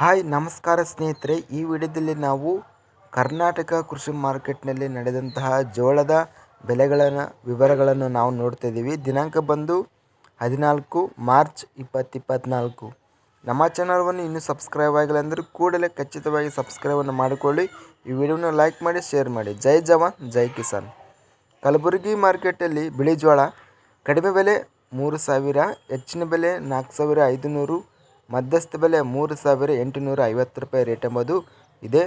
Hi, ನಮಸ್ಕಾರ ಸ್ನೇಹಿತರೆ. ಈ ವಿಡಿಯೋದಲ್ಲಿ ನಾವು ಕರ್ನಾಟಕ ಕೃಷಿ ಮಾರ್ಕೆಟ್ನಲ್ಲಿ ನಡೆದಂತಹ ಜೋಳದ ಬೆಲೆಗಳನ್ನು ವಿವರಗಳನ್ನು ನಾವು ನೋಡ್ತಾ ಇದ್ದೀವಿ. ದಿನಾಂಕ ಬಂದು ಹದಿನಾಲ್ಕು ಮಾರ್ಚ್ ಇಪ್ಪತ್ತಿಪ್ಪತ್ನಾಲ್ಕು. ನಮ್ಮ ಚಾನಲ್ವನ್ನು ಇನ್ನೂ ಸಬ್ಸ್ಕ್ರೈಬ್ ಆಗಿಲ್ಲ ಅಂದರೆ ಕೂಡಲೇ ಖಚಿತವಾಗಿ ಸಬ್ಸ್ಕ್ರೈಬನ್ನು ಮಾಡಿಕೊಳ್ಳಿ. ಈ ವಿಡಿಯೋನ ಲೈಕ್ ಮಾಡಿ, ಶೇರ್ ಮಾಡಿ. ಜೈ ಜವಾನ್, ಜೈ ಕಿಸಾನ್. ಕಲಬುರಗಿ ಮಾರ್ಕೆಟಲ್ಲಿ ಬಿಳಿ ಜೋಳ ಕಡಿಮೆ ಬೆಲೆ ಮೂರು ಸಾವಿರ, ಹೆಚ್ಚಿನ ಬೆಲೆ ನಾಲ್ಕು ಸಾವಿರ ಐದುನೂರು ಮಧ್ಯಸ್ಥ ಬೆಲೆ ಮೂರು ಸಾವಿರ ಎಂಟುನೂರ ಐವತ್ತು ರೂಪಾಯಿ ರೇಟ್ ಎಂಬುದು ಇದೆ.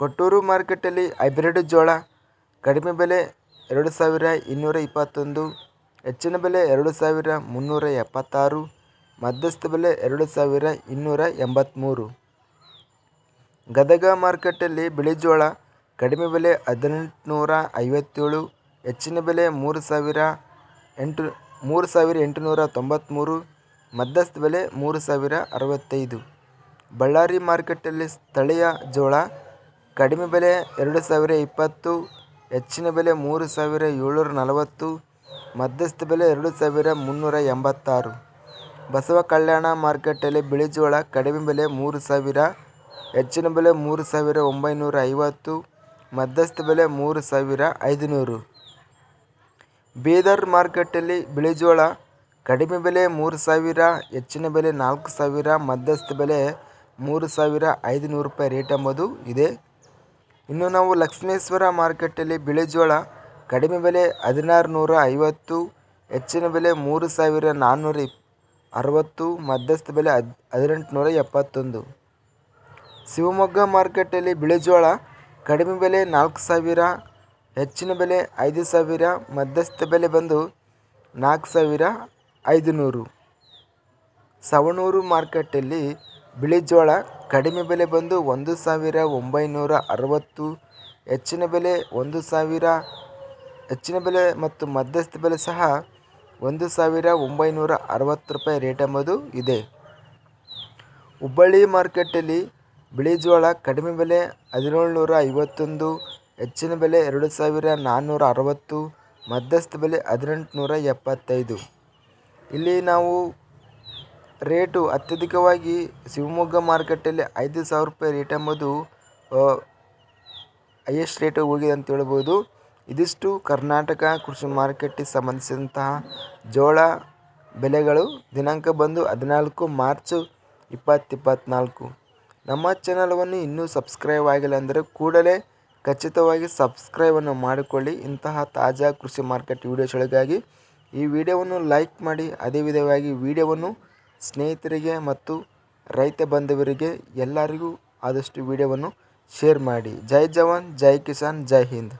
ಕೊಟ್ಟೂರು ಮಾರ್ಕೆಟಲ್ಲಿ ಹೈಬ್ರಿಡ್ ಜೋಳ ಕಡಿಮೆ ಬೆಲೆ ಎರಡು ಸಾವಿರ ಇನ್ನೂರ ಇಪ್ಪತ್ತೊಂದು, ಹೆಚ್ಚಿನ ಬೆಲೆ ಎರಡು ಸಾವಿರ ಮುನ್ನೂರ ಎಪ್ಪತ್ತಾರು, ಮಧ್ಯಸ್ಥ ಬೆಲೆ ಎರಡು ಸಾವಿರ ಇನ್ನೂರ ಎಂಬತ್ತ್ಮೂರು ಗದಗ ಮಾರ್ಕೆಟಲ್ಲಿ ಬಿಳಿ ಜೋಳ ಕಡಿಮೆ ಬೆಲೆ ಹದಿನೆಂಟುನೂರ ಐವತ್ತೇಳು, ಹೆಚ್ಚಿನ ಬೆಲೆ ಮೂರು ಸಾವಿರ ಎಂಟು ಮೂರು ಸಾವಿರ ಎಂಟುನೂರ ತೊಂಬತ್ತ್ಮೂರು ಮಧ್ಯಸ್ಥ ಬೆಲೆ ಮೂರು ಸಾವಿರ ಅರವತ್ತೈದು. ಬಳ್ಳಾರಿ ಮಾರ್ಕೆಟಲ್ಲಿ ಸ್ಥಳೀಯ ಜೋಳ ಕಡಿಮೆ ಬೆಲೆ ಎರಡು ಸಾವಿರ ಇಪ್ಪತ್ತು, ಹೆಚ್ಚಿನ ಬೆಲೆ ಮೂರು ಸಾವಿರ ಏಳ್ನೂರ ನಲವತ್ತು ಮಧ್ಯಸ್ಥ ಬೆಲೆ ಎರಡು ಸಾವಿರ ಮುನ್ನೂರ ಎಂಬತ್ತಾರು ಬಸವ ಕಲ್ಯಾಣ ಮಾರ್ಕೆಟಲ್ಲಿ ಬಿಳಿ ಜೋಳ ಕಡಿಮೆ ಬೆಲೆ ಮೂರು ಸಾವಿರ, ಹೆಚ್ಚಿನ ಬೆಲೆ ಮೂರು ಸಾವಿರ ಒಂಬೈನೂರ ಐವತ್ತು ಮಧ್ಯಸ್ಥ ಬೆಲೆ ಮೂರು ಸಾವಿರ ಐದುನೂರು. ಬೀದರ್ ಮಾರ್ಕೆಟಲ್ಲಿ ಬಿಳಿ ಜೋಳ ಕಡಿಮೆ ಬೆಲೆ ಮೂರು ಸಾವಿರ, ಹೆಚ್ಚಿನ ಬೆಲೆ ನಾಲ್ಕು ಸಾವಿರ, ಮಧ್ಯಸ್ಥ ಬೆಲೆ ಮೂರು ಸಾವಿರ ಐದುನೂರು ರೂಪಾಯಿ ರೇಟ್ ಎಂಬುದು ಇದೆ. ಇನ್ನು ನಾವು ಲಕ್ಷ್ಮೇಶ್ವರ ಮಾರ್ಕೆಟಲ್ಲಿ ಬಿಳಿ ಜೋಳ ಕಡಿಮೆ ಬೆಲೆ ಹದಿನಾರು ನೂರ ಐವತ್ತು, ಹೆಚ್ಚಿನ ಬೆಲೆ ಮೂರು ಸಾವಿರ ನಾನ್ನೂರ ಇಪ್, ಅರವತ್ತು, ಮಧ್ಯಸ್ಥ ಬೆಲೆ ಹದ್, ಹದಿನೆಂಟುನೂರ ಎಪ್ಪತ್ತೊಂದು. ಶಿವಮೊಗ್ಗ ಮಾರ್ಕೆಟಲ್ಲಿ ಬಿಳಿ ಜೋಳ ಕಡಿಮೆ ಬೆಲೆ ನಾಲ್ಕು ಸಾವಿರ, ಹೆಚ್ಚಿನ ಬೆಲೆ ಐದು ಸಾವಿರ, ಮಧ್ಯಸ್ಥ ಬೆಲೆ ಬಂದು ನಾಲ್ಕು ಸಾವಿರ ಐದು ನೂರು ಸವಣೂರು ಮಾರ್ಕೆಟಲ್ಲಿ ಬಿಳಿ ಜೋಳ ಕಡಿಮೆ ಬೆಲೆ ಬಂದು ಒಂದು ಸಾವಿರ ಒಂಬೈನೂರ ಅರವತ್ತು, ಹೆಚ್ಚಿನ ಬೆಲೆ ಒಂದು ಸಾವಿರ, ಹೆಚ್ಚಿನ ಬೆಲೆ ಮತ್ತು ಮಧ್ಯಸ್ಥ ಬೆಲೆ ಸಹ ಒಂದು ಸಾವಿರ ಒಂಬೈನೂರ ಅರವತ್ತು ರೂಪಾಯಿ ರೇಟ್ ಎಂಬುದು ಇದೆ. ಹುಬ್ಬಳ್ಳಿ ಮಾರ್ಕೆಟಲ್ಲಿ ಬಿಳಿ ಜೋಳ ಕಡಿಮೆ ಬೆಲೆ ಹದಿನೇಳು ನೂರ ಐವತ್ತೊಂದು, ಹೆಚ್ಚಿನ ಬೆಲೆ ಎರಡು ಸಾವಿರ ನಾನ್ನೂರ ಅರವತ್ತು, ಮಧ್ಯಸ್ಥ ಬೆಲೆ ಹದಿನೆಂಟುನೂರ ಎಪ್ಪತ್ತೈದು. ಇಲ್ಲಿ ನಾವು ರೇಟು ಅತ್ಯಧಿಕವಾಗಿ ಶಿವಮೊಗ್ಗ ಮಾರುಕಟ್ಟೆಯಲ್ಲಿ ಐದು ಸಾವಿರ ರೂಪಾಯಿ ರೇಟ್ ಎಂಬುದು ಹೈಯೆಸ್ಟ್ ರೇಟ್ ಹೋಗಿದೆ ಅಂತ ಹೇಳ್ಬೋದು. ಇದಿಷ್ಟು ಕರ್ನಾಟಕ ಕೃಷಿ ಮಾರ್ಕೆಟಿಗೆ ಸಂಬಂಧಿಸಿದಂತಹ ಜೋಳ ಬೆಲೆಗಳು. ದಿನಾಂಕ ಬಂದು ಹದಿನಾಲ್ಕು ಮಾರ್ಚ್ ಇಪ್ಪತ್ತು ಇಪ್ಪತ್ತ್ನಾಲ್ಕು ನಮ್ಮ ಚಾನಲ್ವನ್ನು ಇನ್ನೂ ಸಬ್ಸ್ಕ್ರೈಬ್ ಆಗಿಲ್ಲ ಅಂದರೆ ಕೂಡಲೇ ಖಚಿತವಾಗಿ ಸಬ್ಸ್ಕ್ರೈಬನ್ನು ಮಾಡಿಕೊಳ್ಳಿ. ಇಂತಹ ತಾಜಾ ಕೃಷಿ ಮಾರ್ಕೆಟ್ ವೀಡಿಯೋಸ್ಗಳಿಗಾಗಿ ಈ ವಿಡಿಯೋವನ್ನು ಲೈಕ್ ಮಾಡಿ, ಅದೇ ವಿಧವಾಗಿ ವಿಡಿಯೋವನ್ನು ಸ್ನೇಹಿತರಿಗೆ ಮತ್ತು ರೈತ ಬಾಂಧವರಿಗೆ ಎಲ್ಲರಿಗೂ ಆದಷ್ಟು ವಿಡಿಯೋವನ್ನು ಶೇರ್ ಮಾಡಿ. ಜೈ ಜವಾನ್, ಜೈ ಕಿಸಾನ್, ಜೈ ಹಿಂದ್.